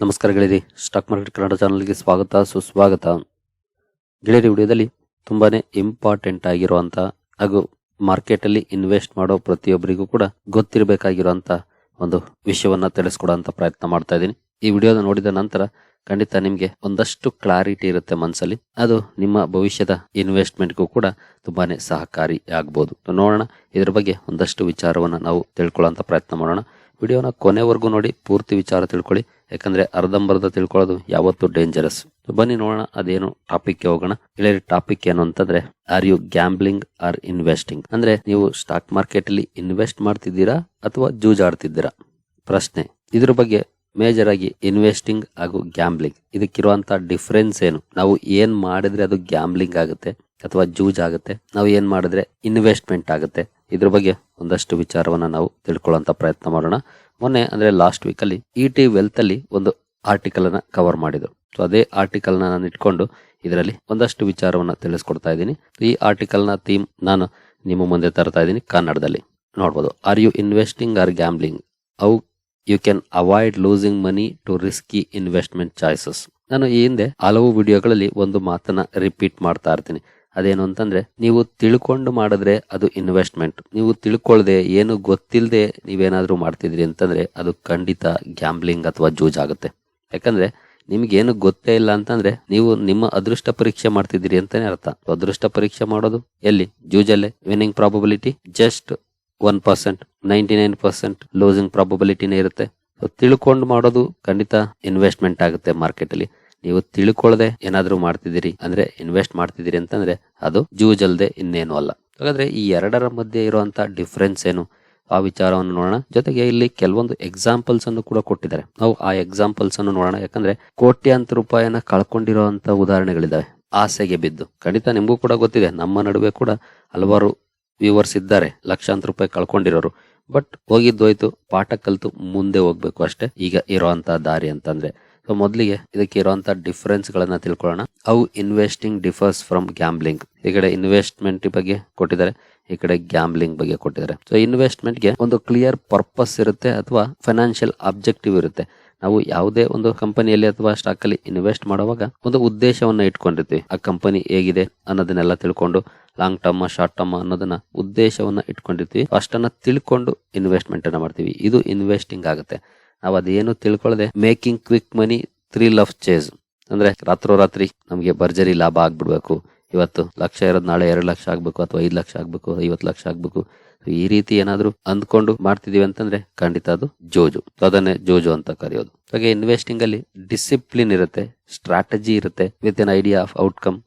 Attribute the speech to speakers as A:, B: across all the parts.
A: ನಮಸ್ಕಾರ ಗೆಳೆಯರಿ stock market Kannada ಚಾನಲ್ಗೆ ಸ್ವಾಗತ, ಸುಸ್ವಾಗತ. ಗೆಳೆಯರಿ ವಿಡಿಯೋದಲ್ಲಿ ತುಂಬಾನೇ ಇಂಪಾರ್ಟೆಂಟ್ ಆಗಿರುವಂಥ ಹಾಗೂ ಮಾರ್ಕೆಟಲ್ಲಿ ಇನ್ವೆಸ್ಟ್ ಮಾಡೋ ಪ್ರತಿಯೊಬ್ಬರಿಗೂ ಕೂಡ ಗೊತ್ತಿರಬೇಕಾಗಿರುವಂಥ ಒಂದು ವಿಷಯವನ್ನ ತಿಳಿಸ್ಕೊಡುವಂತ ಪ್ರಯತ್ನ ಮಾಡ್ತಾ ಇದ್ದೀನಿ. ಈ ವಿಡಿಯೋನ ನೋಡಿದ ನಂತರ ಖಂಡಿತ ನಿಮಗೆ ಒಂದಷ್ಟು ಕ್ಲಾರಿಟಿ ಇರುತ್ತೆ ಮನಸ್ಸಲ್ಲಿ ಅದು ನಿಮ್ಮ ಭವಿಷ್ಯದ ಇನ್ವೆಸ್ಟ್ಮೆಂಟ್ಗೂ ಕೂಡ ತುಂಬಾನೇ ಸಹಕಾರಿ ಆಗ್ಬೋದು. ನೋಡೋಣ, ಇದ್ರ ಬಗ್ಗೆ ಒಂದಷ್ಟು ವಿಚಾರವನ್ನು ನಾವು ತಿಳ್ಕೊಳ್ಳೋಂಥ ಪ್ರಯತ್ನ ಮಾಡೋಣ. ವಿಡಿಯೋನ ಕೊನೆವರೆಗೂ ನೋಡಿ, ಪೂರ್ತಿ ವಿಚಾರ ತಿಳ್ಕೊಳ್ಳಿ. ಯಾಕಂದ್ರೆ ಅರ್ಧಂಬರ್ಧ ತಿಳ್ಕೊಳ್ಳೋದು ಯಾವತ್ತೂ ಡೇಂಜರಸ್ ಬನ್ನಿ ನೋಡೋಣ, ಅದೇನು ಟಾಪಿಕ್ಗೆ ಹೋಗೋಣ. ಇಳೆಯ ಟಾಪಿಕ್ ಏನು ಅಂತಂದ್ರೆ are you gambling or investing ಅಂದ್ರೆ, ನೀವು ಸ್ಟಾಕ್ ಮಾರ್ಕೆಟ್ ಅಲ್ಲಿ ಇನ್ವೆಸ್ಟ್ ಮಾಡ್ತಿದ್ದೀರಾ ಅಥವಾ ಜೂಜಾಡ್ತಿದ್ದೀರಾ? ಪ್ರಶ್ನೆ. ಇದ್ರ ಬಗ್ಗೆ ಮೇಜರ್ ಆಗಿ ಇನ್ವೆಸ್ಟಿಂಗ್ ಹಾಗೂ ಗ್ಯಾಂಬ್ಲಿಂಗ್ ಇದಕ್ಕಿರುವಂತ ಡಿಫ್ರೆನ್ಸ್ ಏನು? ನಾವು ಏನ್ ಮಾಡಿದ್ರೆ ಅದು ಗ್ಯಾಂಬ್ಲಿಂಗ್ ಆಗುತ್ತೆ ಅಥವಾ ಜೂಜ್ ಆಗುತ್ತೆ? ನಾವು ಏನ್ ಮಾಡಿದ್ರೆ ಇನ್ವೆಸ್ಟ್ಮೆಂಟ್ ಆಗುತ್ತೆ? ಇದ್ರ ಬಗ್ಗೆ ಒಂದಷ್ಟು ವಿಚಾರವನ್ನ ನಾವು ತಿಳ್ಕೊಳ್ಳುವಂತ ಪ್ರಯತ್ನ ಮಾಡೋಣ. ಮೊನ್ನೆ ಅಂದ್ರೆ ಲಾಸ್ಟ್ ವೀಕ್ ಅಲ್ಲಿ ಇ ಟಿ ವೆಲ್ತ್ ಅಲ್ಲಿ ಒಂದು ಆರ್ಟಿಕಲ್ ಅನ್ನ ಕವರ್ ಮಾಡಿದ್ರು. ಸೊ ಅದೇ ಆರ್ಟಿಕಲ್ ನಾನು ಇಟ್ಕೊಂಡು ಇದರಲ್ಲಿ ಒಂದಷ್ಟು ವಿಚಾರವನ್ನ ತಿಳಿಸ್ಕೊಡ್ತಾ ಇದ್ದೀನಿ. ಈ ಆರ್ಟಿಕಲ್ನ ಥೀಮ್ ನಾನು ನಿಮ್ಮ ಮುಂದೆ ತರ್ತಾ ಇದ್ದೀನಿ ಕನ್ನಡದಲ್ಲಿ. ನೋಡ್ಬೋದು are you investing or gambling how you can avoid losing money to risky investment choices ನಾನು ಈ ಹಿಂದೆ ಹಲವು ವಿಡಿಯೋಗಳಲ್ಲಿ ಒಂದು ಮಾತನ್ನ ರಿಪೀಟ್ ಮಾಡ್ತಾ ಇರ್ತೀನಿ. ಅದೇನು ಅಂತಂದ್ರೆ, ನೀವು ತಿಳ್ಕೊಂಡು ಮಾಡಿದ್ರೆ ಅದು ಇನ್ವೆಸ್ಟ್ಮೆಂಟ್ ನೀವು ತಿಳ್ಕೊಳ್ದೆ, ಏನು ಗೊತ್ತಿಲ್ಲದೆ ನೀವೇನಾದ್ರೂ ಮಾಡ್ತಿದ್ರಿ ಅಂತಂದ್ರೆ ಅದು ಖಂಡಿತ ಗ್ಯಾಂಬ್ಲಿಂಗ್ ಅಥವಾ ಜೂಜ್ ಆಗುತ್ತೆ. ಯಾಕಂದ್ರೆ, ನಿಮ್ಗೇನು ಗೊತ್ತೇ ಇಲ್ಲ ಅಂತಂದ್ರೆ, ನೀವು ನಿಮ್ಮ ಅದೃಷ್ಟ ಪರೀಕ್ಷೆ ಮಾಡ್ತಿದ್ದೀರಿ ಅಂತಾನೆ ಅರ್ಥ. ಅದೃಷ್ಟ ಪರೀಕ್ಷೆ ಮಾಡೋದು ಎಲ್ಲಿ? ಜೂಜಲ್ಲೇ? Winning probability just one percent ninety nine percent losing ಪ್ರಾಬಬಿಲಿಟಿನೇ ಇರುತ್ತೆ. ಸೊ ತಿಳ್ಕೊಂಡು ಮಾಡೋದು ಖಂಡಿತ ಇನ್ವೆಸ್ಟ್ಮೆಂಟ್ ಆಗುತ್ತೆ ಮಾರ್ಕೆಟ್ ಅಲ್ಲಿ. ನೀವು ತಿಳ್ಕೊಳ್ಳದೆ ಏನಾದ್ರೂ ಮಾಡ್ತಿದ್ದೀರಿ, ಅಂದ್ರೆ ಇನ್ವೆಸ್ಟ್ ಮಾಡ್ತಿದ್ದೀರಿ ಅಂತಂದ್ರೆ ಅದು ಜೂಜಲ್ದೆ ಇನ್ನೇನು ಅಲ್ಲ. ಹಾಗಾದ್ರೆ ಈ ಎರಡರ ಮಧ್ಯೆ ಇರುವಂತ ಡಿಫ್ರೆನ್ಸ್ ಏನು? ಆ ವಿಚಾರವನ್ನು ನೋಡೋಣ. ಜೊತೆಗೆ ಇಲ್ಲಿ ಕೆಲವೊಂದು ಎಕ್ಸಾಂಪಲ್ಸ್ ಅನ್ನು ಕೂಡ ಕೊಟ್ಟಿದ್ದಾರೆ. ನಾವು ಆ ಎಕ್ಸಾಂಪಲ್ಸ್ ಅನ್ನು ನೋಡೋಣ. ಯಾಕಂದ್ರೆ ಕೋಟ್ಯಾಂತರ ರೂಪಾಯಿನ ಕಳ್ಕೊಂಡಿರುವಂತ ಉದಾಹರಣೆಗಳಿದ್ದಾವೆ ಆಸೆಗೆ ಬಿದ್ದು. ಖಂಡಿತ ನಿಮಗೂ ಕೂಡ ಗೊತ್ತಿದೆ. ನಮ್ಮ ನಡುವೆ ಕೂಡ ಹಲವಾರು ವ್ಯೂವರ್ಸ್ ಇದ್ದಾರೆ, ಲಕ್ಷಾಂತರ ರೂಪಾಯಿ ಕಳ್ಕೊಂಡಿರೋರು. ಬಟ್ ಹೋಗಿದ್ದೋಯ್ತು, ಪಾಠ ಕಲ್ತು ಮುಂದೆ ಹೋಗ್ಬೇಕು ಅಷ್ಟೇ. ಈಗ ಇರೋಂತ ದಾರಿ ಅಂತಂದ್ರೆ. ಸೊ ಮೊದಲಿಗೆ ಇದಕ್ಕೆ ಇರುವಂತ ಡಿಫರೆನ್ಸ್ ಗಳನ್ನ ತಿಳ್ಕೊಳ್ಳೋಣ. ಅವು ಇನ್ವೆಸ್ಟಿಂಗ್ ಡಿಫರ್ಸ್ ಫ್ರಮ್ ಗ್ಯಾಂಬ್ಲಿಂಗ್ ಈ ಕಡೆ ಇನ್ವೆಸ್ಟ್ಮೆಂಟ್ ಬಗ್ಗೆ ಕೊಟ್ಟಿದ್ದಾರೆ, ಈ ಕಡೆ ಗ್ಯಾಂಬ್ಲಿಂಗ್ ಬಗ್ಗೆ ಕೊಟ್ಟಿದ್ದಾರೆ. ಸೊ ಇನ್ವೆಸ್ಟ್ಮೆಂಟ್ಗೆ ಒಂದು ಕ್ಲಿಯರ್ ಪರ್ಪಸ್ ಇರುತ್ತೆ ಅಥವಾ ಫೈನಾನ್ಷಿಯಲ್ ಆಬ್ಜೆಕ್ಟಿವ್ ಇರುತ್ತೆ. ನಾವು ಯಾವುದೇ ಒಂದು ಕಂಪನಿಯಲ್ಲಿ ಅಥವಾ ಸ್ಟಾಕ್ ಅಲ್ಲಿ ಇನ್ವೆಸ್ಟ್ ಮಾಡುವಾಗ ಒಂದು ಉದ್ದೇಶವನ್ನ ಇಟ್ಕೊಂಡಿರ್ತೀವಿ. ಆ ಕಂಪನಿ ಹೇಗಿದೆ ಅನ್ನೋದನ್ನೆಲ್ಲ ತಿಳ್ಕೊಂಡು ಲಾಂಗ್ ಟರ್ಮ್, ಶಾರ್ಟ್ ಟರ್ಮ್ ಅನ್ನೋದನ್ನ ಉದ್ದೇಶವನ್ನ ಇಟ್ಕೊಂಡಿರ್ತೀವಿ. ಅಷ್ಟನ್ನ ತಿಳ್ಕೊಂಡು ಇನ್ವೆಸ್ಟ್ಮೆಂಟ್ ಅನ್ನ ಮಾಡ್ತೀವಿ. ಇದು ಇನ್ವೆಸ್ಟಿಂಗ್ ಆಗುತ್ತೆ. ನಾವು ಅದೇನು ತಿಳ್ಕೊಳ್ಳದೆ making quick money thrill of chase. ಅಂದ್ರೆ ರಾತ್ರೋರಾತ್ರಿ ನಮಗೆ ಭರ್ಜರಿ ಲಾಭ ಆಗ್ಬಿಡ್ಬೇಕು. ಇವತ್ತು ಲಕ್ಷ ಇರೋದು ನಾಳೆ ಎರಡು ಲಕ್ಷ ಆಗ್ಬೇಕು ಅಥವಾ ಐದು ಲಕ್ಷ ಆಗ್ಬೇಕು, ಐವತ್ತು ಲಕ್ಷ ಆಗ್ಬೇಕು. ಈ ರೀತಿ ಏನಾದ್ರು ಅಂದ್ಕೊಂಡು ಮಾಡ್ತಿದೀವಿ ಅಂತಂದ್ರೆ ಖಂಡಿತ ಅದು ಜೋಜು. ಅದನ್ನೇ ಜೋಜು ಅಂತ ಕರೆಯೋದು. ಹಾಗೆ ಇನ್ವೆಸ್ಟಿಂಗ್ ಅಲ್ಲಿ ಡಿಸಿಪ್ಲಿನ್ ಇರುತ್ತೆ ಸ್ಟ್ರಾಟಜಿ ಇರುತ್ತೆ with an idea of outcome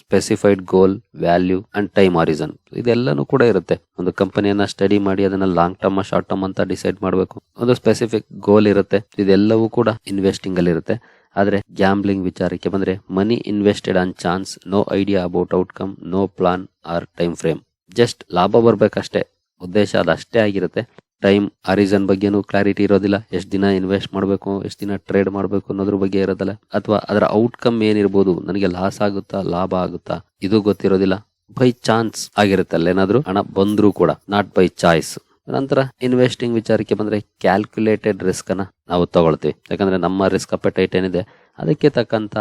A: specified goal value and time horizon ಇದೆಲ್ಲನೂ ಕೂಡ ಇರುತ್ತೆ. ಒಂದು ಕಂಪನಿಯನ್ನ ಸ್ಟಡಿ ಮಾಡಿ ಅದನ್ನ ಲಾಂಗ್ ಟರ್ಮ್ ಶಾರ್ಟ್ ಟರ್ಮ್ ಅಂತ ಡಿಸೈಡ್ ಮಾಡಬೇಕು. ಒಂದು ಸ್ಪೆಸಿಫಿಕ್ ಗೋಲ್ ಇರುತ್ತೆ. ಇದೆಲ್ಲವೂ ಕೂಡ ಇನ್ವೆಸ್ಟಿಂಗ್ ಅಲ್ಲಿ ಇರುತ್ತೆ. ಆದ್ರೆ ಗ್ಯಾಂಬ್ಲಿಂಗ್ ವಿಚಾರಕ್ಕೆ ಬಂದ್ರೆ money invested on chance no idea about outcome no plan or time frame just ಲಾಭ ಬರಬೇಕಷ್ಟೇ. ಉದ್ದೇಶ ಅದು ಅಷ್ಟೇ ಆಗಿರುತ್ತೆ. ಟೈಮ್ ಆ ರೀಸನ್ ಬಗ್ಗೆನೂ ಕ್ಲಾರಿಟಿ ಇರೋದಿಲ್ಲ. ಎಷ್ಟು ದಿನ ಇನ್ವೆಸ್ಟ್ ಮಾಡಬೇಕು, ಎಷ್ಟು ದಿನ ಟ್ರೇಡ್ ಮಾಡಬೇಕು ಅನ್ನೋದ್ರ ಬಗ್ಗೆ ಇರೋದಿಲ್ಲ. ಅಥವಾ ಅದರ ಔಟ್ಕಮ್ ಏನಿರ್ಬೋದು, ನನಗೆ ಲಾಸ್ ಆಗುತ್ತಾ, ಲಾಭ ಆಗುತ್ತಾ, ಇದು ಗೊತ್ತಿರೋದಿಲ್ಲ. ಬೈ ಚಾನ್ಸ್ ಆಗಿರುತ್ತೆ ಅಲ್ಲೇನಾದ್ರೂ ಹಣ ಬಂದರೂ ಕೂಡ ನಾಟ್ ಬೈ ಚಾಯ್ಸ್ ನಂತರ ಇನ್ವೆಸ್ಟಿಂಗ್ ವಿಚಾರಕ್ಕೆ ಬಂದ್ರೆ ಕ್ಯಾಲ್ಕುಲೇಟೆಡ್ ರಿಸ್ಕ್ ಅನ್ನ ನಾವು ತಗೊಳ್ತೀವಿ. ಯಾಕಂದ್ರೆ ನಮ್ಮ ರಿಸ್ಕ್ ಅಪೆಟೈಟ್ ಏನಿದೆ, ಅದಕ್ಕೆ ತಕ್ಕಂತ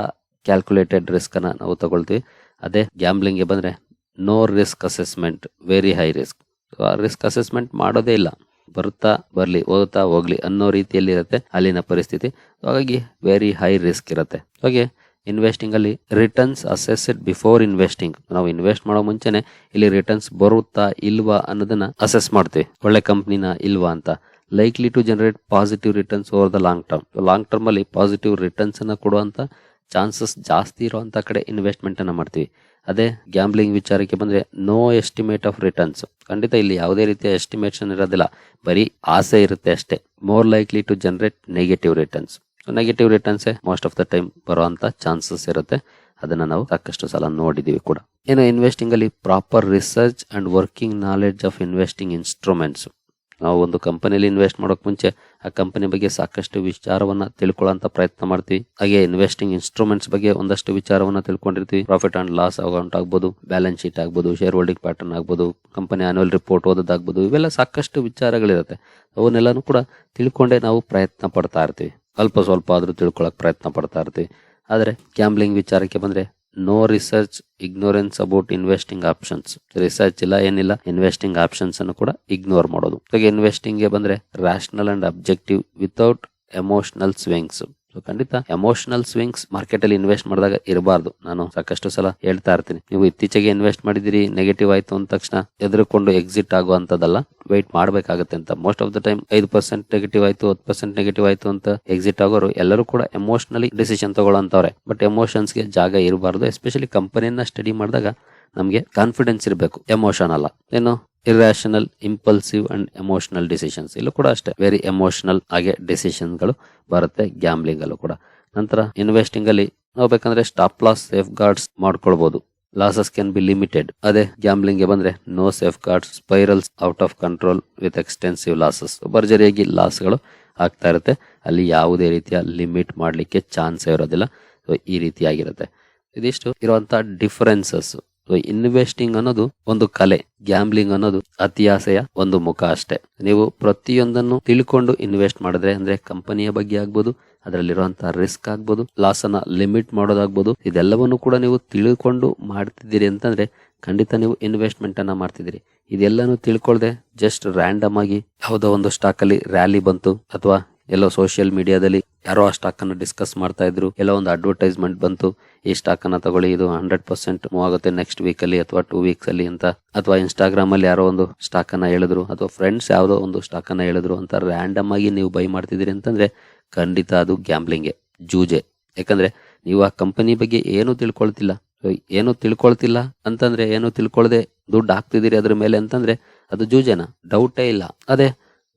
A: ಕ್ಯಾಲ್ಕುಲೇಟೆಡ್ ರಿಸ್ಕ್ ಅನ್ನ ನಾವು ತಗೊಳ್ತೀವಿ. ಅದೇ ಗ್ಯಾಂಬ್ಲಿಂಗ್ ಬಂದರೆ ಬಂದ್ರೆ no risk assessment very high risk ಆ ರಿಸ್ಕ್ ಅಸೆಸ್ಮೆಂಟ್ ಮಾಡೋದೇ ಇಲ್ಲ. ಬರುತ್ತಾ ಬರಲಿ, ಓದುತ್ತಾ ಹೋಗ್ಲಿ ಅನ್ನೋ ರೀತಿಯಲ್ಲಿ ಇರುತ್ತೆ ಅಲ್ಲಿನ ಪರಿಸ್ಥಿತಿ. ಹಾಗಾಗಿ ವೆರಿ ಹೈ ರಿಸ್ಕ್ ಇರುತ್ತೆ. ಹಾಗೆ ಇನ್ವೆಸ್ಟಿಂಗ್ ಅಲ್ಲಿ ರಿಟರ್ನ್ಸ್ ಅಸೆಸ್ಡ್ ಬಿಫೋರ್ ಇನ್ವೆಸ್ಟಿಂಗ್ ನಾವು ಇನ್ವೆಸ್ಟ್ ಮಾಡೋ ಮುಂಚೆನೆ ಇಲ್ಲಿ ರಿಟರ್ನ್ಸ್ ಬರುತ್ತಾ ಇಲ್ವಾ ಅನ್ನೋದನ್ನ ಅಸೆಸ್ ಮಾಡ್ತೀವಿ. ಒಳ್ಳೆ ಕಂಪ್ನಿನ ಇಲ್ವಾ ಅಂತ. Likely to generate positive returns over the long term long term ಅಲ್ಲಿ ಪಾಸಿಟಿವ್ ರಿಟರ್ನ್ಸ್ ಅನ್ನ ಕೊಡುವಂತ ಚಾನ್ಸಸ್ ಜಾಸ್ತಿ ಇರುವಂತ ಕಡೆ ಇನ್ವೆಸ್ಟ್ಮೆಂಟ್ ಅನ್ನ ಮಾಡ್ತೀವಿ. ಅದೇ ಗ್ಯಾಂಬ್ಲಿಂಗ್ ವಿಚಾರಕ್ಕೆ ಬಂದರೆ ನೋ ಎಸ್ಟಿಮೇಟ್ ಆಫ್ ರಿಟರ್ನ್ಸ್ ಖಂಡಿತ ಇಲ್ಲಿ ಯಾವುದೇ ರೀತಿಯ ಎಸ್ಟಿಮೇಷನ್ ಇರೋದಿಲ್ಲ. ಬರೀ ಆಸೆ ಇರುತ್ತೆ ಅಷ್ಟೇ. More likely to generate negative returns negative ರಿಟರ್ನ್ಸೇ most of the time ಬರುವಂಥ ಚಾನ್ಸಸ್ ಇರುತ್ತೆ. ಅದನ್ನು ನಾವು ಸಾಕಷ್ಟು ಸಲ ನೋಡಿದ್ದೀವಿ ಕೂಡ. ಏನೋ ಇನ್ವೆಸ್ಟಿಂಗಲ್ಲಿ proper research and working knowledge of investing instruments ನಾವು ಒಂದು ಕಂಪನಿಯಲ್ಲಿ ಇನ್ವೆಸ್ಟ್ ಮಾಡೋಕೆ ಮುಂಚೆ ಆ ಕಂಪನಿ ಬಗ್ಗೆ ಸಾಕಷ್ಟು ವಿಚಾರವನ್ನು ತಿಳ್ಕೊಳ್ಳೋಂಥ ಪ್ರಯತ್ನ ಮಾಡ್ತೀವಿ. ಹಾಗೆ ಇನ್ವೆಸ್ಟಿಂಗ್ ಇನ್ಸ್ಟ್ರೂಮೆಂಟ್ಸ್ ಬಗ್ಗೆ ಒಂದಷ್ಟು ವಿಚಾರವನ್ನು ತಿಳ್ಕೊಂಡಿರ್ತೀವಿ. ಪ್ರಾಫಿಟ್ ಅಂಡ್ ಲಾಸ್ ಅಕೌಂಟ್ ಆಗ್ಬೋದು ಬ್ಯಾಲೆನ್ಸ್ ಶೀಟ್ ಆಗ್ಬೋದು ಶೇರ್ ಹೋಲ್ಡಿಂಗ್ ಪ್ಯಾಟರ್ನ್ ಆಗ್ಬೋದು ಕಂಪನಿ ಆನ್ಯುವಲ್ ರಿಪೋರ್ಟ್ ಓದೋದಾಗ್ಬೋದು, ಇವೆಲ್ಲ ಸಾಕಷ್ಟು ವಿಚಾರಗಳಿರುತ್ತೆ. ಅವನ್ನೆಲ್ಲನೂ ಕೂಡ ತಿಳ್ಕೊಂಡೇ ನಾವು ಪ್ರಯತ್ನ ಪಡ್ತಾ ಇರ್ತೀವಿ. ಅಲ್ಪ ಸ್ವಲ್ಪ ಆದರೂ ತಿಳ್ಕೊಳ್ಳೋಕೆ ಪ್ರಯತ್ನ ಪಡ್ತಾ ಇರ್ತೀವಿ. ಆದರೆ ಕ್ಯಾಂಬ್ಲಿಂಗ್ ವಿಚಾರಕ್ಕೆ ಬಂದ್ರೆ no research ignorance about investing options research ಇಲ್ಲ, ಏನಿಲ್ಲ ಇನ್ವೆಸ್ಟಿಂಗ್ ಆಪ್ಷನ್ಸ್ ಅನ್ನು ಕೂಡ ಇಗ್ನೋರ್ ಮಾಡೋದು. ಇನ್ವೆಸ್ಟಿಂಗ್ಗೆ ಬಂದ್ರೆ rational and objective without emotional swings so ಖಂಡಿತ ಎಮೋಷನಲ್ ಸ್ವಿಂಗ್ಸ್ ಮಾರ್ಕೆಟ್ ಅಲ್ಲಿ ಇನ್ವೆಸ್ಟ್ ಮಾಡಿದಾಗ ಇರಬಾರ್ದು. ನಾನು ಸಾಕಷ್ಟು ಸಲ ಹೇಳ್ತಾ ಇರ್ತೀನಿ. ನೀವು ಇತ್ತೀಚೆಗೆ ಇನ್ವೆಸ್ಟ್ ಮಾಡಿದಿರಿ ನೆಗೆಟಿವ್ ಆಯ್ತು ಅಂದ ತಕ್ಷಣ ಎದುರುಕೊಂಡು ಎಕ್ಸಿಟ್ ಆಗುವಂತದಲ್ಲ ವೆಯ್ಟ್ ಮಾಡಬೇಕಾಗುತ್ತೆ ಅಂತ. ಮೋಸ್ಟ್ ಆಫ್ ದ ಟೈಮ್ ಐದು ಪರ್ಸೆಂಟ್ ನೆಗೆಟಿವ್ ಆಯ್ತು, ಹತ್ತು ಪರ್ಸೆಂಟ್ ನೆಗೆಟಿವ್ ಆಯ್ತು ಅಂತ ಎಕ್ಸಿಟ್ ಆಗೋರು ಎಲ್ಲರೂ ಕೂಡ ಎಮೋಷನಲಿ ಡಿಸಿಷನ್ ತಗೊಳ್ಳೋಂತವ್ರೆ ಬಟ್ ಎಮೋಷನ್ಸ್ಗೆ ಜಾಗ ಇರಬಾರ್ದು. ಎಸ್ಪೆಷಲಿ ಕಂಪನಿಯನ್ನ ಸ್ಟಡಿ ಮಾಡಿದಾಗ ನಮಗೆ ಕಾನ್ಫಿಡೆನ್ಸ್ ಇರಬೇಕು. ಎಮೋಷನ್ ಅಲ್ಲ. ಏನು? Irrational impulsive and emotional decisions ಇಲ್ಲೂ ಕೂಡ ಅಷ್ಟೇ. ವೆರಿ ಎಮೋಷನಲ್ ಆಗಿ ಡಿಸಿಷನ್ಗಳು ಬರುತ್ತೆ ಗ್ಯಾಮ್ಲಿಂಗ್ ಅಲ್ಲೂ ಕೂಡ. ನಂತರ ಇನ್ವೆಸ್ಟಿಂಗ್ ಅಲ್ಲಿ ನಾವು ಬೇಕಂದ್ರೆ ಸ್ಟಾಪ್ ಲಾಸ್ ಸೇಫ್ ಗಾರ್ಡ್ಸ್ ಮಾಡ್ಕೊಳ್ಬಹುದು ಲಾಸಸ್ ಕ್ಯಾನ್ ಬಿ ಲಿಮಿಟೆಡ್ ಅದೇ ಗ್ಯಾಮ್ಲಿಂಗ್ಗೆ ಬಂದ್ರೆ no safeguards spirals out of control with extensive losses ಭರ್ಜರಿಯಾಗಿ ಲಾಸ್ಗಳು ಆಗ್ತಾ ಇರುತ್ತೆ. ಅಲ್ಲಿ ಯಾವುದೇ ರೀತಿಯ ಲಿಮಿಟ್ ಮಾಡಲಿಕ್ಕೆ ಚಾನ್ಸ್ ಇರೋದಿಲ್ಲ. ಸೊ ಈ ರೀತಿಯಾಗಿರುತ್ತೆ. ಇದಿಷ್ಟು ಇರುವಂತಹ ಡಿಫರೆನ್ಸಸ್ ಇನ್ವೆಸ್ಟಿಂಗ್ ಅನ್ನೋದು ಒಂದು ಕಲೆ ಗ್ಯಾಂಬ್ಲಿಂಗ್ ಅನ್ನೋದು ಅತಿಯಾಸೆಯ ಒಂದು ಮುಖ ಅಷ್ಟೇ. ನೀವು ಪ್ರತಿಯೊಂದನ್ನು ತಿಳ್ಕೊಂಡು ಇನ್ವೆಸ್ಟ್ ಮಾಡಿದ್ರೆ, ಅಂದ್ರೆ ಕಂಪನಿಯ ಬಗ್ಗೆ ಆಗ್ಬೋದು ಅದರಲ್ಲಿರುವಂತಹ ರಿಸ್ಕ್ ಆಗ್ಬೋದು ಲಾಸ್ ಅನ್ನ ಲಿಮಿಟ್ ಮಾಡೋದಾಗ್ಬೋದು, ಇದೆಲ್ಲವನ್ನು ಕೂಡ ನೀವು ತಿಳ್ಕೊಂಡು ಮಾಡ್ತಿದ್ದೀರಿ ಅಂತಂದ್ರೆ ಖಂಡಿತ ನೀವು ಇನ್ವೆಸ್ಟ್ಮೆಂಟ್ ಅನ್ನ ಮಾಡ್ತಿದ್ದೀರಿ. ಇದೆಲ್ಲನೂ ತಿಳ್ಕೊಳ್ದೆ ಜಸ್ಟ್ ರ್ಯಾಂಡಮ್ ಆಗಿ ಯಾವುದೋ ಒಂದು ಸ್ಟಾಕ್ ಅಲ್ಲಿ ರ್ಯಾಲಿ ಬಂತು, ಅಥವಾ ಎಲ್ಲೋ ಸೋಷಿಯಲ್ ಮೀಡಿಯಾದಲ್ಲಿ ಯಾರೋ ಆ ಸ್ಟಾಕ್ ಅನ್ನು ಡಿಸ್ಕಸ್ ಮಾಡ್ತಾ ಇದ್ರು, ಎಲ್ಲೋ ಒಂದು ಅಡ್ವರ್ಟೈಸ್ಮೆಂಟ್ ಬಂತು, ಈ ಸ್ಟಾಕ್ ಅನ್ನ ತಗೊಳ್ಳಿ, ಇದು ಹಂಡ್ರೆಡ್ ಪರ್ಸೆಂಟ್ ಮೂವ್ ಆಗುತ್ತೆ ನೆಕ್ಸ್ಟ್ ವೀಕ್ ಅಲ್ಲಿ ಅಥವಾ ಟೂ ವೀಕ್ಸ್ ಅಲ್ಲಿ ಅಂತ. ಅಥವಾ ಇನ್ಸ್ಟಾಗ್ರಾಮ್ ಅಲ್ಲಿ ಯಾರೋ ಒಂದು ಸ್ಟಾಕ್ ಅನ್ನ ಹೇಳಿದ್ರು, ಅಥವಾ ಫ್ರೆಂಡ್ಸ್ ಯಾವುದೋ ಒಂದು ಸ್ಟಾಕ್ ಅನ್ನ ಹೇಳಿದ್ರು ಅಂತ ರ್ಯಾಂಡಮ್ ಆಗಿ ನೀವು ಬೈ ಮಾಡ್ತಿದ್ದೀರಿ ಅಂತಂದ್ರೆ ಖಂಡಿತ ಅದು ಗ್ಯಾಂಬ್ಲಿಂಗ್ ಜೂಜೆ ಯಾಕಂದ್ರೆ ನೀವು ಆ ಕಂಪನಿ ಬಗ್ಗೆ ಏನು ತಿಳ್ಕೊಳ್ತಿಲ್ಲ. ಏನು ತಿಳ್ಕೊಳ್ತಿಲ್ಲ ಅಂತಂದ್ರೆ, ಏನು ತಿಳ್ಕೊಳ್ದೆ ದುಡ್ಡು ಹಾಕ್ತಿದ್ದೀರಿ ಅದ್ರ ಮೇಲೆ ಅಂತಂದ್ರೆ ಅದು ಜೂಜೆನಾ ಡೌಟೇ ಇಲ್ಲ. ಅದೇ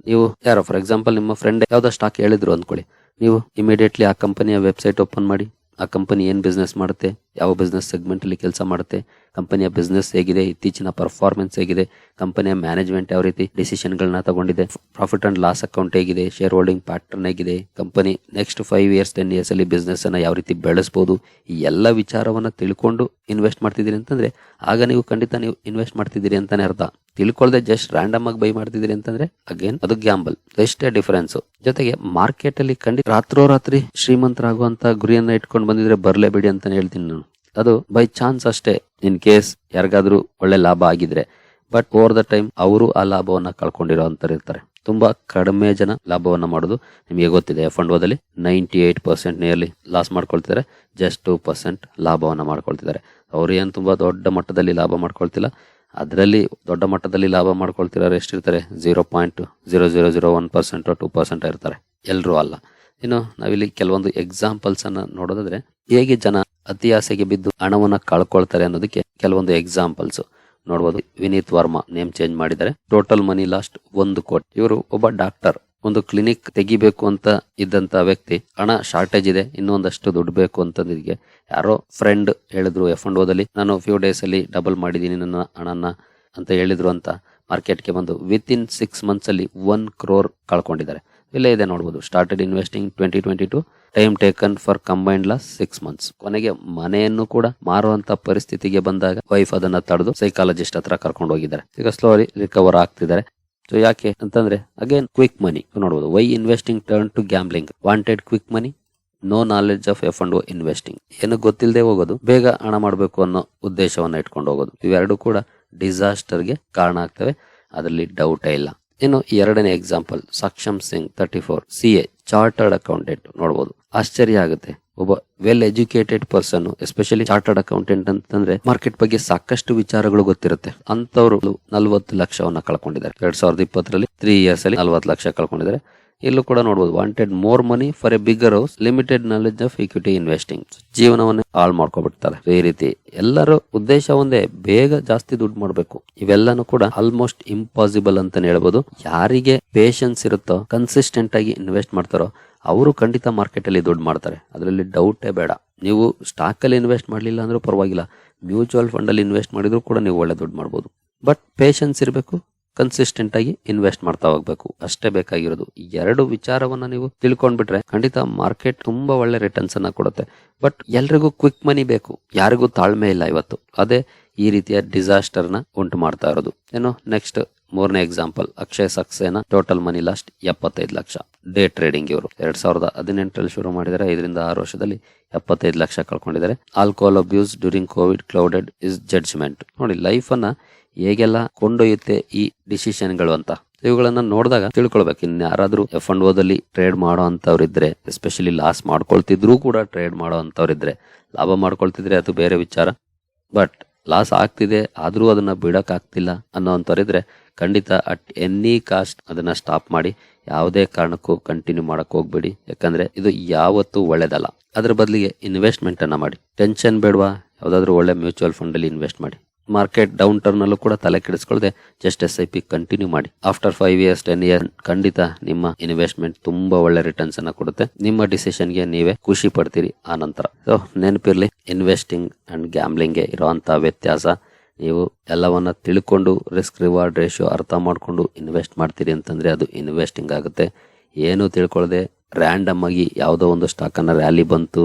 A: ನೀವು ಯಾರೋ ಫಾರ್ ಎಕ್ಸಾಂಪಲ್ ನಿಮ್ಮ ಫ್ರೆಂಡ್ ಯಾವುದೋ ಸ್ಟಾಕ್ ಹೇಳಿದ್ರು ಅಂದ್ಕೊಳ್ಳಿ. ನೀವು ಇಮಿಡಿಯೇಟ್ಲಿ ಆ ಕಂಪನಿಯ ವೆಬ್ಸೈಟ್ ಓಪನ್ ಮಾಡಿ, ಆ ಕಂಪನಿ ಏನು ಬಿಸ್ನೆಸ್ ಮಾಡುತ್ತೆ ಯಾವ ಬಿಸ್ನೆಸ್ ಸೆಗ್ಮೆಂಟಲ್ಲಿ ಕೆಲಸ ಮಾಡುತ್ತೆ ಕಂಪನಿಯ ಬಿಸ್ನೆಸ್ ಹೇಗಿದೆ, ಇತ್ತೀಚಿನ ಪರ್ಫಾರ್ಮೆನ್ಸ್ ಹೇಗಿದೆ ಕಂಪನಿಯ ಮ್ಯಾನೇಜ್ಮೆಂಟ್ ಯಾವ ರೀತಿ ಡಿಸಿಷನ್ಗಳನ್ನ ತಗೊಂಡಿದೆ ಪ್ರಾಫಿಟ್ ಅಂಡ್ ಲಾಸ್ ಅಕೌಂಟ್ ಹೇಗಿದೆ ಶೇರ್ ಹೋಲ್ಡಿಂಗ್ ಪ್ಯಾಟರ್ನ್ ಹೇಗಿದೆ company next five years ten years ಅಲ್ಲಿ ಬಿಸ್ನೆಸ್ ಅನ್ನ ಯಾವ ರೀತಿ ಬೆಳೆಸಬಹುದು ಈ ಎಲ್ಲ ವಿಚಾರವನ್ನ ತಿಳ್ಕೊಂಡು ಇನ್ವೆಸ್ಟ್ ಮಾಡ್ತಿದ್ದೀರಿ ಅಂತಂದ್ರೆ, ಆಗ ನೀವು ಖಂಡಿತ ನೀವು ಇನ್ವೆಸ್ಟ್ ಮಾಡ್ತಿದ್ದೀರಿ ಅಂತಾನೆ ಅರ್ಥ. ತಿಳ್ಕೊಳ್ಳದೆ ಜಸ್ಟ್ ರ್ಯಾಂಡಮ್ ಆಗಿ ಬೈ ಮಾಡ್ತಿದ್ದೀರಿ ಅಂತಂದ್ರೆ ಅಗೇನ್ ಅದು ಗ್ಯಾಂಬಲ್ ಎಷ್ಟೇ ಡಿಫರೆನ್ಸ್ ಜೊತೆಗೆ ಮಾರ್ಕೆಟ್ ಅಲ್ಲಿ ಖಂಡಿತ ರಾತ್ರೋರಾತ್ರಿ ಶ್ರೀಮಂತರಾಗುವಂಥ ಗುರಿಯನ್ನ ಇಟ್ಕೊಂಡು ಬಂದಿದ್ರೆ ಬರಲೇಬೇಡಿ ಅಂತಾನೆ ಹೇಳ್ತೀನಿ ನಾನು. ಅದು ಬೈ ಚಾನ್ಸ್ ಅಷ್ಟೇ ಇನ್ ಕೇಸ್ ಯಾರಿಗಾದ್ರೂ ಒಳ್ಳೆ ಲಾಭ ಆಗಿದ್ರೆ. ಬಟ್ ಓವರ್ ದ ಟೈಮ್ ಅವರು ಆ ಲಾಭವನ್ನ ಕಳ್ಕೊಂಡಿರೋ ಇರ್ತಾರೆ. ತುಂಬಾ ಕಡಿಮೆ ಜನ ಲಾಭವನ್ನ ಮಾಡೋದು ನಿಮಗೆ ಗೊತ್ತಿದೆ. F and ಓದಲ್ಲಿ ninety eight percent nearly loss ಮಾಡ್ಕೊಳ್ತಿದ್ದಾರೆ just two percent ಲಾಭವನ್ನ ಮಾಡ್ಕೊಳ್ತಿದ್ದಾರೆ ಅವ್ರು ಏನು ತುಂಬಾ ದೊಡ್ಡ ಮಟ್ಟದಲ್ಲಿ ಲಾಭ ಮಾಡ್ಕೊಳ್ತಿಲ್ಲ. ಅದರಲ್ಲಿ ದೊಡ್ಡ ಮಟ್ಟದಲ್ಲಿ ಲಾಭ ಮಾಡ್ಕೊಳ್ತಿರೋರು ಎಷ್ಟಿರ್ತಾರೆ? Zero point zero zero zero one percent two percent ಇರ್ತಾರೆ. ಎಲ್ಲರೂ ಅಲ್ಲ. ಇನ್ನು ನಾವಿಲ್ಲಿ ಕೆಲವೊಂದು ಎಕ್ಸಾಂಪಲ್ಸ್ ಅನ್ನ ನೋಡೋದಾದ್ರೆ, ಹೇಗೆ ಜನ ಅತಿ ಆಸೆಗೆ ಬಿದ್ದು ಹಣವನ್ನ ಕಳ್ಕೊಳ್ತಾರೆ ಅನ್ನೋದಕ್ಕೆ ಕೆಲವೊಂದು ಎಕ್ಸಾಂಪಲ್ಸ್ ನೋಡಬಹುದು ವಿನೀತ್ ವರ್ಮಾ ನೇಮ್ ಚೇಂಜ್ ಮಾಡಿದ್ದಾರೆ. ಟೋಟಲ್ ಮನಿ ಲಾಸ್ಟ್ ಒಂದು ಕೋಟಿ. ಇವರು ಒಬ್ಬ ಡಾಕ್ಟರ್ ಒಂದು ಕ್ಲಿನಿಕ್ ತೆಗಿಬೇಕು ಅಂತ ಇದ್ದಂತ ವ್ಯಕ್ತಿ. ಹಣ ಶಾರ್ಟೇಜ್ ಇದೆ. ಇನ್ನೊಂದಷ್ಟು ದುಡ್ಡು ಬೇಕು ಅಂತಂದಿದ್ಗೆ ಯಾರೋ ಫ್ರೆಂಡ್ ಹೇಳಿದ್ರು ಎಫ್ ಅಂಡ್ ಓದಲ್ಲಿ, ನಾನು ಫ್ಯೂ ಡೇಸ್ ಅಲ್ಲಿ ಡಬಲ್ ಮಾಡಿದೀನಿ ನನ್ನ ಹಣನ ಅಂತ ಹೇಳಿದ್ರು ಅಂತ ಮಾರ್ಕೆಟ್ಗೆ ಬಂದು ವಿತ್ ಇನ್ ಸಿಕ್ಸ್ ಮಂತ್ಸ್ ಅಲ್ಲಿ ಒನ್ ಕ್ರೋರ್ ಕಳ್ಕೊಂಡಿದ್ದಾರೆ. ಇಲ್ಲೇ ಇದೆ ನೋಡ್ಬೋದು. Started investing twenty twenty two time taken for combined loss six months ಕೊನೆಗೆ ಮನೆಯನ್ನು ಕೂಡ ಮಾರುವಂತ ಪರಿಸ್ಥಿತಿಗೆ ಬಂದಾಗ ವೈಫ್ ಅದನ್ನ ತಡೆದು ಸೈಕಾಲಜಿಸ್ಟ್ ಹತ್ರ ಕರ್ಕೊಂಡು ಹೋಗಿದ್ದಾರೆ. ಈಗ ಸ್ಲೋಲಿ ರಿಕವರ್ ಆಗ್ತಿದ್ದಾರೆ. ಸೊ ಯಾಕೆ ಅಂತಂದ್ರೆ ಅಗೇನ್ ಕ್ವಿಕ್ ಮನಿ ನೋಡಬಹುದು why investing turn to gambling wanted quick money no knowledge of F and investing ಏನು ಗೊತ್ತಿಲ್ಲದೆ ಹೋಗೋದು, ಬೇಗ ಹಣ ಮಾಡಬೇಕು ಅನ್ನೋ ಉದ್ದೇಶವನ್ನ ಇಟ್ಕೊಂಡು ಹೋಗೋದು. ಇವೆರಡು ಕೂಡ ಡಿಸಾಸ್ಟರ್ಗೆ ಕಾರಣ ಆಗ್ತವೆ. ಅದರಲ್ಲಿ ಡೌಟೇ ಇಲ್ಲ. ಇನ್ನು ಎರಡನೇ example Saksham Singh thirty four C A chartered accountant ನೋಡಬಹುದು ಆಶ್ಚರ್ಯ ಆಗುತ್ತೆ. ಒಬ್ಬ well educated person especially chartered accountant ಅಂತಂದ್ರೆ ಮಾರ್ಕೆಟ್ ಬಗ್ಗೆ ಸಾಕಷ್ಟು ವಿಚಾರಗಳು ಗೊತ್ತಿರುತ್ತೆ. ಅಂತವರು ನಲ್ವತ್ತು ಲಕ್ಷವನ್ನ ಕಳ್ಕೊಂಡಿದ್ದಾರೆ. ಎರಡ್ ಸಾವಿರದ ಇಪ್ಪತ್ತರಲ್ಲಿ ತ್ರೀ ಇಯರ್ಸ್ ಅಲ್ಲಿ ನಲ್ವತ್ತು ಲಕ್ಷ ಕಳ್ಕೊಂಡಿದ್ದಾರೆ. ಇಲ್ಲೂ ಕೂಡ ನೋಡಬಹುದು wanted more money for a bigger house limited knowledge of equity investing ಜೀವನವನ್ನೇ ಹಾಳು ಮಾಡ್ಕೊಬಿಡ್ತಾರೆ. ಈ ರೀತಿ ಎಲ್ಲರೂ ಉದ್ದೇಶ ಒಂದೇ, ಬೇಗ ಜಾಸ್ತಿ ದುಡ್ಡು ಮಾಡಬೇಕು. ಇವೆಲ್ಲಾನು ಕೂಡ ಆಲ್ಮೋಸ್ಟ್ ಇಂಪಾಸಿಬಲ್ ಅಂತ ಹೇಳ್ಬೋದು. ಯಾರಿಗೆ ಪೇಷನ್ಸ್ ಇರುತ್ತೋ ಕನ್ಸಿಸ್ಟೆಂಟ್ ಆಗಿ ಇನ್ವೆಸ್ಟ್ ಮಾಡ್ತಾರೋ, ಅವರು ಖಂಡಿತ ಮಾರ್ಕೆಟ್ ಅಲ್ಲಿ ದುಡ್ಡು ಮಾಡ್ತಾರೆ. ಅದರಲ್ಲಿ ಡೌಟೇ ಬೇಡ. ನೀವು ಸ್ಟಾಕ್ ಅಲ್ಲಿ ಇನ್ವೆಸ್ಟ್ ಮಾಡಲಿಲ್ಲ ಅಂದ್ರೂ ಪರವಾಗಿಲ್ಲ. ಮ್ಯೂಚುವಲ್ ಫಂಡ್ ಅಲ್ಲಿ ಇನ್ವೆಸ್ಟ್ ಮಾಡಿದ್ರು ಕೂಡ ನೀವು ಒಳ್ಳೆ ದುಡ್ಡು ಮಾಡಬಹುದು ಬಟ್ ಪೇಷನ್ಸ್ ಇರಬೇಕು ಕನ್ಸಿಸ್ಟೆಂಟ್ ಆಗಿ ಇನ್ವೆಸ್ಟ್ ಮಾಡ್ತಾ ಹೋಗ್ಬೇಕು. ಅಷ್ಟೇ ಬೇಕಾಗಿರೋದು. ಎರಡು ವಿಚಾರವನ್ನ ನೀವು ತಿಳ್ಕೊಂಡ್ಬಿಟ್ರೆ ಖಂಡಿತ ಮಾರ್ಕೆಟ್ ತುಂಬಾ ಒಳ್ಳೆ ರಿಟರ್ನ್ಸ್ ಅನ್ನ ಕೊಡುತ್ತೆ. ಬಟ್ ಎಲ್ರಿಗೂ ಕ್ವಿಕ್ ಮನಿ ಬೇಕು. ಯಾರಿಗೂ ತಾಳ್ಮೆ ಇಲ್ಲ ಇವತ್ತು. ಅದೇ ಈ ರೀತಿಯ ಡಿಸಾಸ್ಟರ್ನ ಉಂಟು ಮಾಡ್ತಾ ಇರೋದು. ಏನೋ? ನೆಕ್ಸ್ಟ್ ಮೂರನೇ example Akshay Saxena total money lost ಎಪ್ಪತ್ತೈದು ಲಕ್ಷ. ಡೇ ಟ್ರೇಡಿಂಗ್ ಇವರು. ಎರಡ್ ಸಾವಿರದ ಹದಿನೆಂಟರಲ್ಲಿ ಶುರು ಮಾಡಿದರೆ ಐದರಿಂದ ಆರು ವರ್ಷದಲ್ಲಿ ಎಪ್ಪತ್ತೈದು ಲಕ್ಷ ಕಳ್ಕೊಂಡಿದ್ದಾರೆ. Alcohol abuse during COVID clouded his judgement ನೋಡಿ ಲೈಫ್ ಅನ್ನ ಹೇಗೆಲ್ಲ ಕೊಂಡೊಯ್ಯುತ್ತೆ ಈ ಡಿಸಿಷನ್ಗಳು ಅಂತ. ಇವುಗಳನ್ನ ನೋಡಿದಾಗ ತಿಳ್ಕೊಳ್ಬೇಕು. ಇನ್ ಯಾರಾದ್ರೂ ಎಫ್ ಅಂಡ್ ಓದಲ್ಲಿ ಟ್ರೇಡ್ ಮಾಡೋ ಅಂತವ್ರಿದ್ರೆ ಎಸ್ಪೆಷಲಿ ಲಾಸ್ ಮಾಡ್ಕೊಳ್ತಿದ್ರು ಕೂಡ ಟ್ರೇಡ್ ಮಾಡೋ ಅಂತವ್ರಿದ್ರೆ, ಲಾಭ ಮಾಡ್ಕೊಳ್ತಿದ್ರೆ ಅದು ಬೇರೆ ವಿಚಾರ. ಬಟ್ ಲಾಸ್ ಆಗ್ತಿದೆ, ಆದ್ರೂ ಅದನ್ನ ಬಿಡಕ್ ಆಗ್ತಿಲ್ಲ ಅನ್ನೋಂಥವ್ರಿದ್ರೆ ಖಂಡಿತ ಅಟ್ ಎನಿ ಕಾಸ್ಟ್ ಅದನ್ನ ಸ್ಟಾಪ್ ಮಾಡಿ, ಯಾವುದೇ ಕಾರಣಕ್ಕೂ ಕಂಟಿನ್ಯೂ ಮಾಡಕ್ ಹೋಗ್ಬೇಡಿ. ಯಾಕಂದ್ರೆ ಇದು ಯಾವತ್ತೂ ಒಳ್ಳೇದಲ್ಲ. ಅದ್ರ ಬದಲಿಗೆ ಇನ್ವೆಸ್ಟ್ಮೆಂಟ್ ಅನ್ನ ಮಾಡಿ. ಟೆನ್ಷನ್ ಬೇಡವಾ, ಯಾವ್ದಾದ್ರು ಒಳ್ಳೆ ಮ್ಯೂಚುವಲ್ ಫಂಡ್ ಅಲ್ಲಿ ಇನ್ವೆಸ್ಟ್ ಮಾಡಿ. ಮಾರ್ಕೆಟ್ ಡೌನ್ ಟರ್ನ್ ಅಲ್ಲೂ ಕೂಡ ತಲೆ ಕೆಡಿಸ್ಕೊಳ್ಳದೆ just S I P continue ಮಾಡಿ. After five years ten year ಖಂಡಿತ ನಿಮ್ಮ ಇನ್ವೆಸ್ಟ್ಮೆಂಟ್ ತುಂಬಾ ಒಳ್ಳೆ ರಿಟರ್ನ್ಸ್ ಅನ್ನ ಕೊಡುತ್ತೆ. ನಿಮ್ಮ ಡಿಸಿಷನ್ಗೆ ನೀವೇ ಖುಷಿ ಪಡ್ತೀರಿ ಆ ನಂತರ. ಸೊ ನೆನಪಿರ್ಲಿ ಇನ್ವೆಸ್ಟಿಂಗ್ ಅಂಡ್ ಗ್ಯಾಮ್ಲಿಂಗ್ಗೆ ಇರುವಂತಹ ವ್ಯತ್ಯಾಸ, ನೀವು ಎಲ್ಲವನ್ನ ತಿಳ್ಕೊಂಡು ರಿಸ್ಕ್ ರಿವಾರ್ಡ್ ರೇಷಿಯೋ ಅರ್ಥ ಮಾಡಿಕೊಂಡು ಇನ್ವೆಸ್ಟ್ ಮಾಡ್ತೀರಿ ಅಂತಂದ್ರೆ ಅದು ಇನ್ವೆಸ್ಟಿಂಗ್ ಆಗುತ್ತೆ. ಏನು ತಿಳ್ಕೊಳ್ಳದೆ ರ್ಯಾಂಡಮ್ ಆಗಿ ಯಾವುದೋ ಒಂದು ಸ್ಟಾಕ್ ಅನ್ನ ರ್ಯಾಲಿ ಬಂತು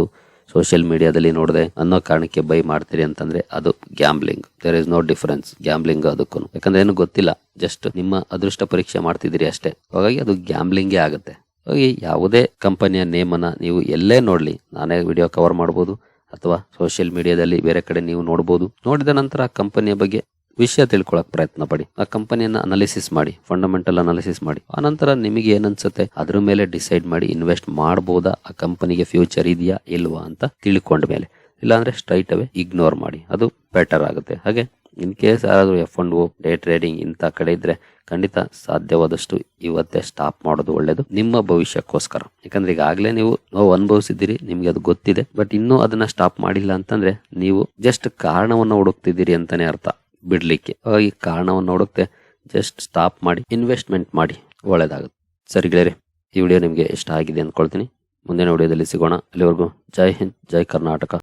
A: ಸೋಷಿಯಲ್ ಮೀಡಿಯಾದಲ್ಲಿ ನೋಡಿದೆ ಅನ್ನೋ ಕಾರಣಕ್ಕೆ ಬೈ ಮಾಡ್ತೀರಿ ಅಂತಂದ್ರೆ ಅದು gambling. There is no difference gambling ಅದಕ್ಕೂ ಯಾಕಂದ್ರೆ ಏನು ಗೊತ್ತಿಲ್ಲ. ಜಸ್ಟ್ ನಿಮ್ಮ ಅದೃಷ್ಟ ಪರೀಕ್ಷೆ ಮಾಡ್ತಿದ್ದೀರಿ ಅಷ್ಟೇ. ಹಾಗಾಗಿ ಅದು ಗ್ಯಾಂಬ್ಲಿಂಗೇ ಆಗುತ್ತೆ. ಹಾಗಾಗಿ ಯಾವುದೇ ಕಂಪನಿಯ ನೇಮ್ ಅನ್ನ ನೀವು ಎಲ್ಲೇ ನೋಡಲಿ. ನಾನೇ ವಿಡಿಯೋ ಕವರ್ ಮಾಡ್ಬೋದು. ಅಥವಾ ಸೋಷಿಯಲ್ ಮೀಡಿಯಾದಲ್ಲಿ ಬೇರೆ ಕಡೆ ನೀವು ನೋಡ್ಬೋದು. ನೋಡಿದ ನಂತರ ಕಂಪನಿಯ ಬಗ್ಗೆ ವಿಷಯ ತಿಳ್ಕೊಳಕ್ ಪ್ರಯತ್ನ ಪಡಿ. ಆ ಕಂಪನಿಯನ್ನ ಅನಾಲಿಸಿಸ್ ಮಾಡಿ ಫಂಡಮೆಂಟಲ್ ಅನಾಲಿಸಿಸ್ ಮಾಡಿ. ಆ ನಂತರ ನಿಮಗೆ ಏನನ್ಸುತ್ತೆ ಅದ್ರ ಮೇಲೆ ಡಿಸೈಡ್ ಮಾಡಿ ಇನ್ವೆಸ್ಟ್ ಮಾಡಬಹುದಾ ಆ ಕಂಪನಿಗೆ ಫ್ಯೂಚರ್ ಇದೆಯಾ ಇಲ್ವಾ ಅಂತ ತಿಳ್ಕೊಂಡ ಮೇಲೆ. ಇಲ್ಲಾಂದ್ರೆ ಸ್ಟ್ರೈಟ್ ಅವೇ ಇಗ್ನೋರ್ ಮಾಡಿ. ಅದು ಬೆಟರ್ ಆಗುತ್ತೆ. ಹಾಗೆ ಇನ್ ಕೇಸ್ ಯಾರಾದ್ರೂ F and O day trading ಇಂಥ ಕಡೆ ಇದ್ರೆ ಖಂಡಿತ ಸಾಧ್ಯವಾದಷ್ಟು ಇವತ್ತೇ ಸ್ಟಾಪ್ ಮಾಡೋದು ಒಳ್ಳೇದು. ನಿಮ್ಮ ಭವಿಷ್ಯಕ್ಕೋಸ್ಕರ. ಯಾಕಂದ್ರೆ ಈಗಾಗಲೇ ನೀವು ನೋವು ಅನುಭವಿಸಿದ್ದೀರಿ, ನಿಮ್ಗೆ ಅದು ಗೊತ್ತಿದೆ. ಬಟ್ ಇನ್ನೂ ಅದನ್ನ ಸ್ಟಾಪ್ ಮಾಡಿಲ್ಲ ಅಂತಂದ್ರೆ ನೀವು ಜಸ್ಟ್ ಕಾರಣವನ್ನ ಹುಡುಕ್ತಿದ್ದೀರಿ ಅಂತಾನೆ ಅರ್ಥ. ಬಿಡ್ಲಿಕ್ಕೆ. ಈ ಕಾರಣವನ್ನು ನೋಡುತ್ತೆ. ಜಸ್ಟ್ ಸ್ಟಾಪ್ ಮಾಡಿ ಇನ್ವೆಸ್ಟ್ಮೆಂಟ್ ಮಾಡಿ, ಒಳ್ಳೇದಾಗುತ್ತೆ. ಸರಿ ಗೆಳೆಯರೆ, ಈ ವಿಡಿಯೋ ನಿಮಗೆ ಇಷ್ಟ ಆಗಿದೆ ಅಂದ್ಕೊಳ್ತೀನಿ. ಮುಂದಿನ ವಿಡಿಯೋದಲ್ಲಿ ಸಿಗೋಣ. ಅಲ್ಲಿವರೆಗೂ ಜೈ ಹಿಂದ್, ಜೈ ಕರ್ನಾಟಕ.